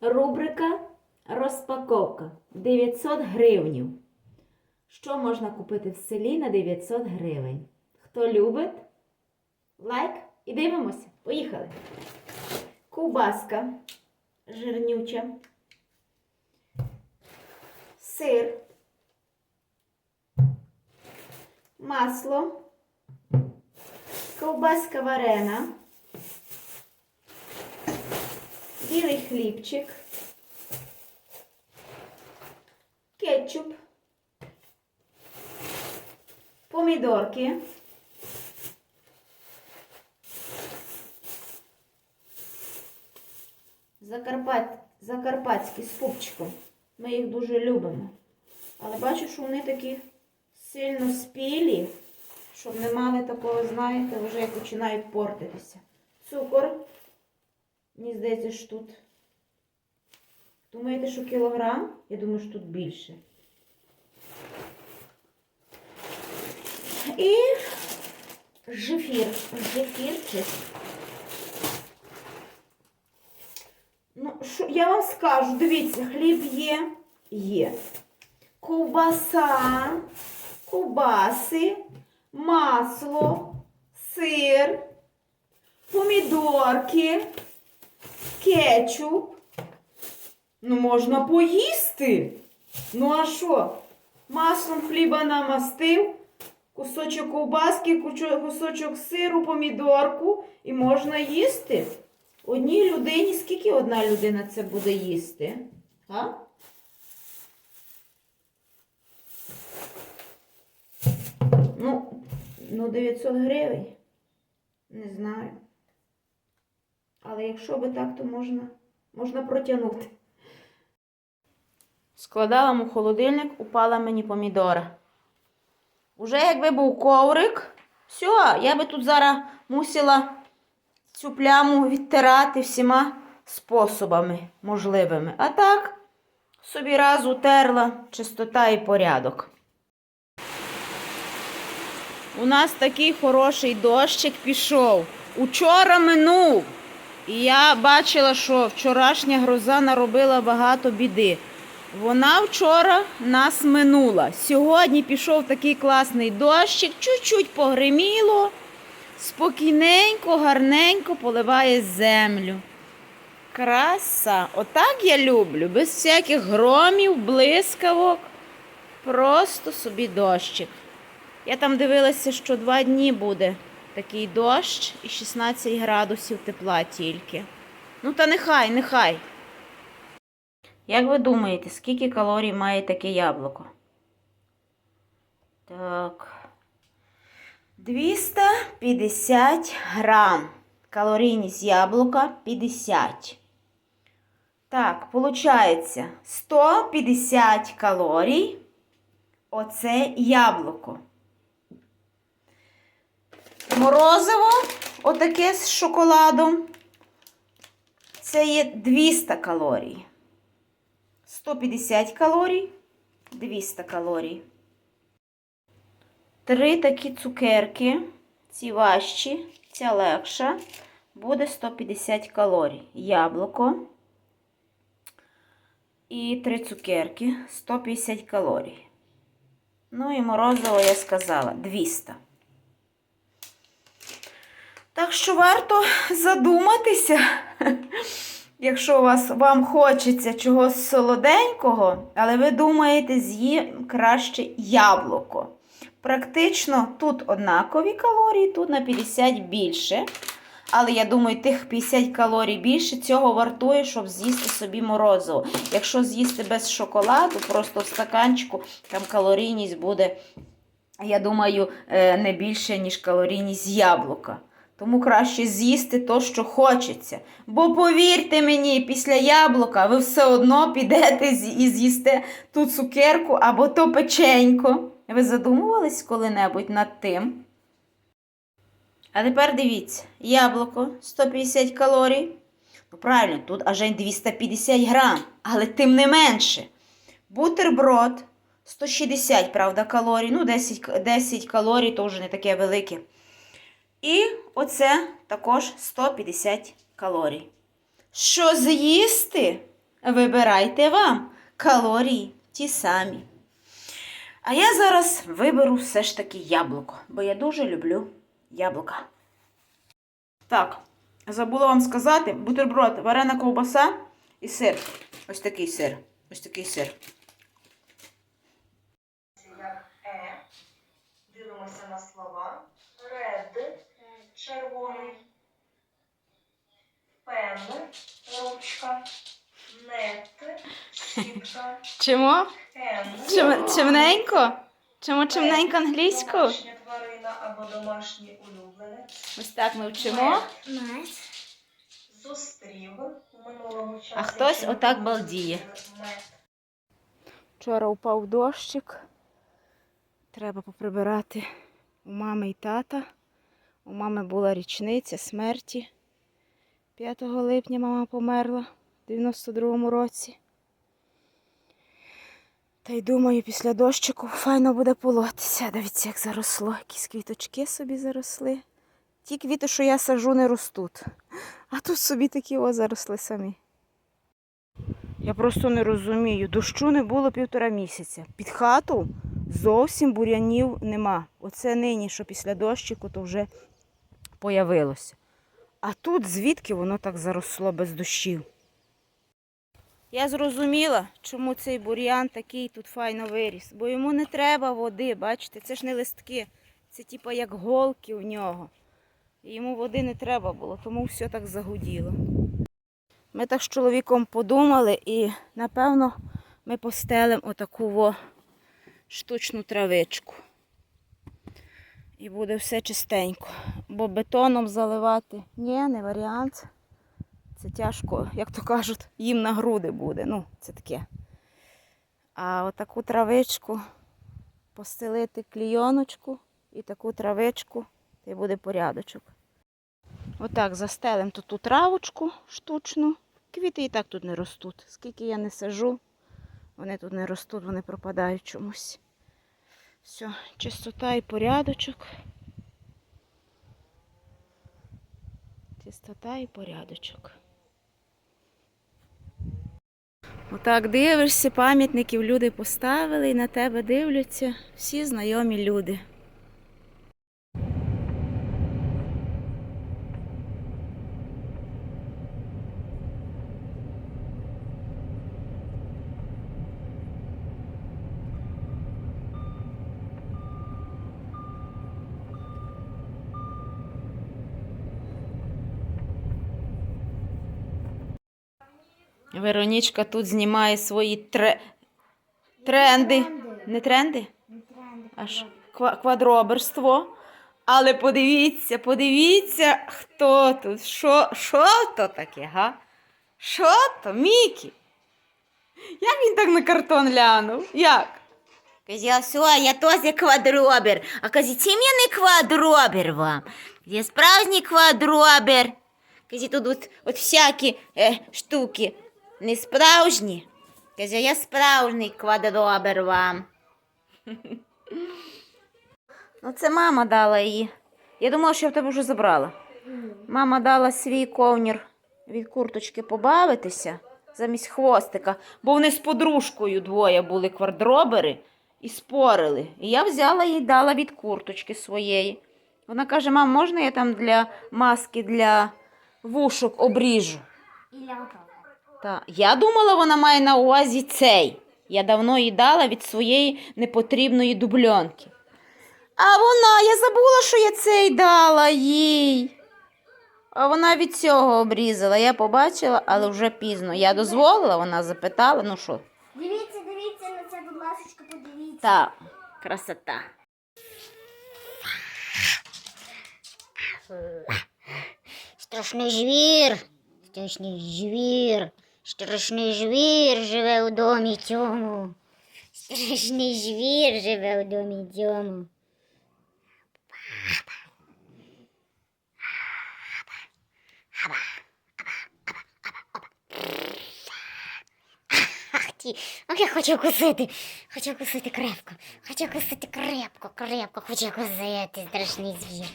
Рубрика розпаковка 900 гривнів. Що можна купити в селі на 900 гривень? Хто любить? Лайк і дивимося. Поїхали. Ковбаска жирнюча. Сир. Масло. Ковбаска варена. Білий хлібчик. Кетчуп. Помідорки. Закарпат... Закарпатські з пупчиком. Ми їх дуже любимо. Але бачу, що вони такі сильно спілі, щоб не мали такого, знаєте, вже починають портитися. Цукор. Мені здається, що тут. Думаєте, що кілограм? Я думаю, що тут більше. І жефір. Жефірчик. Ну, що я вам скажу, дивіться, хліб є, є. Ковбаса, ковбаси, масло, сир, помідорки, кетчуп. Ну, можна поїсти. Ну, а що? Маслом хліба намастив, кусочок ковбаски, кусочок сиру, помідорку і можна їсти. Одній людині, скільки одна людина це буде їсти? А? Ну, ну 900 гривень. Не знаю. Але якщо би так, то можна, можна протягнути. Складала му холодильник, упала мені помідора. Уже якби був коврик, все, я би тут зараз мусила цю пляму відтирати всіма способами можливими. А так, собі раз утерла чистота і порядок. У нас такий хороший дощик пішов. Учора минув. І я бачила, що вчорашня гроза наробила багато біди. Вона вчора нас минула. Сьогодні пішов такий класний дощик, чуть-чуть погриміло, спокійненько, гарненько поливає землю. Краса. Отак я люблю, без всяких громів, блискавок. Просто собі дощик. Я там дивилася, що два дні буде такий дощ і 16 градусів тепла тільки. Ну, та нехай, нехай. Як ви думаєте, скільки калорій має таке яблуко? Так. 250 грам. Калорійність яблука 50. Так, виходить 150 калорій. Оце яблуко. Морозиво, отаке з шоколадом. Це є 200 калорій. 150 калорій, 200 калорій. Три такі цукерки. Ці важчі, ця легша. Буде 150 калорій. Яблуко. І три цукерки 150 калорій. Ну і морозиво я сказала 200. Так що варто задуматися, якщо вас, вам хочеться чогось солоденького, але ви думаєте, з'їм краще яблуко. Практично тут однакові калорії, тут на 50 більше. Але я думаю, тих 50 калорій більше цього вартує, щоб з'їсти собі морозиво. Якщо з'їсти без шоколаду, просто в стаканчику, там калорійність буде, я думаю, е, не більше, ніж калорійність яблука. Тому краще з'їсти то, що хочеться. Бо повірте мені, після яблука ви все одно підете і з'їсте ту цукерку або то печенько. Ви задумувались коли-небудь над тим? А тепер дивіться, яблуко 150 калорій. Ну, правильно, тут аж 250 грам, але тим не менше. Бутерброд 160, правда, калорій. Ну, 10, 10 калорій то вже не таке велике. І оце також 150 калорій. Що з'їсти? Вибирайте вам калорії ті самі. А я зараз виберу все ж таки яблуко, бо я дуже люблю яблука. Так, забула вам сказати, бутерброд, варена ковбаса і сир. Ось такий сир. Ось такий сир. як Е. Дивимося на слова. Червоний. Пен ручка. Нет щітка. Чому? Чим, чимненько? Чому чимненько англійську? домашня тварина або домашній улюбленець. Ось так ми вчимо. Мед. Зустрів у минулому часі. А хтось отак балдіє. мед. Вчора упав дощик. Треба поприбирати у мами і тата. У мами була річниця смерті. 5 липня мама померла в 92-му році. Та й думаю, після дощику файно буде полотися. Дивіться, як заросло. Якісь квіточки собі заросли. Ті квіти, що я сажу, не ростуть. А тут собі такі о заросли самі. Я просто не розумію. Дощу не було півтора місяця. Під хату зовсім бур'янів нема. Оце нині, що після дощику, то вже появилося. А тут звідки воно так заросло без дощів? Я зрозуміла, чому цей бур'ян такий тут файно виріс. Бо йому не треба води, бачите, це ж не листки. Це типа як голки в нього. І йому води не треба було, тому все так загуділо. Ми так з чоловіком подумали і, напевно, ми постелимо отаку во штучну травичку. І буде все чистенько. Бо бетоном заливати ні, не варіант. Це тяжко, як то кажуть, їм на груди буде. Ну, це таке. А отаку травичку постелити клійоночку і таку травичку, й буде порядочок. Отак застелимо тут ту травочку штучну. Квіти і так тут не ростуть. Скільки я не сажу, вони тут не ростуть, вони пропадають чомусь. Все, чистота і порядочок. Чистота і порядочок. Отак дивишся, пам'ятників люди поставили і на тебе дивляться всі знайомі люди. Веронічка тут знімає свої тре... тренди. Не тренди? Аж ква- квадроберство. Але подивіться, подивіться, хто тут. Що, що то таке, га? Що то, Мікі? Як він так на картон глянув? Як? Каже, все, я теж квадробер. А каже, чим я не квадробер вам? Я справжній квадробер. Каже, тут от, от всякі е, штуки не справжні. Каже, я справжній квадробер вам. Ну, це мама дала її. Я думала, що я в тебе вже забрала. Мама дала свій ковнір від курточки побавитися замість хвостика, бо вони з подружкою двоє були квадробери і спорили. І я взяла їй дала від курточки своєї. Вона каже: мам, можна я там для маски для вушок обріжу? Та. Я думала, вона має на увазі цей. Я давно їй дала від своєї непотрібної дубльонки. А вона, я забула, що я цей дала їй. А вона від цього обрізала. Я побачила, але вже пізно. Я дозволила, вона запитала, ну що. Дивіться, дивіться на це, будь ласка, подивіться. Та, красота. Страшний звір. Страшний звір. Страшний звір живе у домі цьому. Страшний звір живе у домі цьому. Ах я хочу кусити, хочу кусити крепко, хочу кусити крепко, крепко, хочу кусити, страшний звір.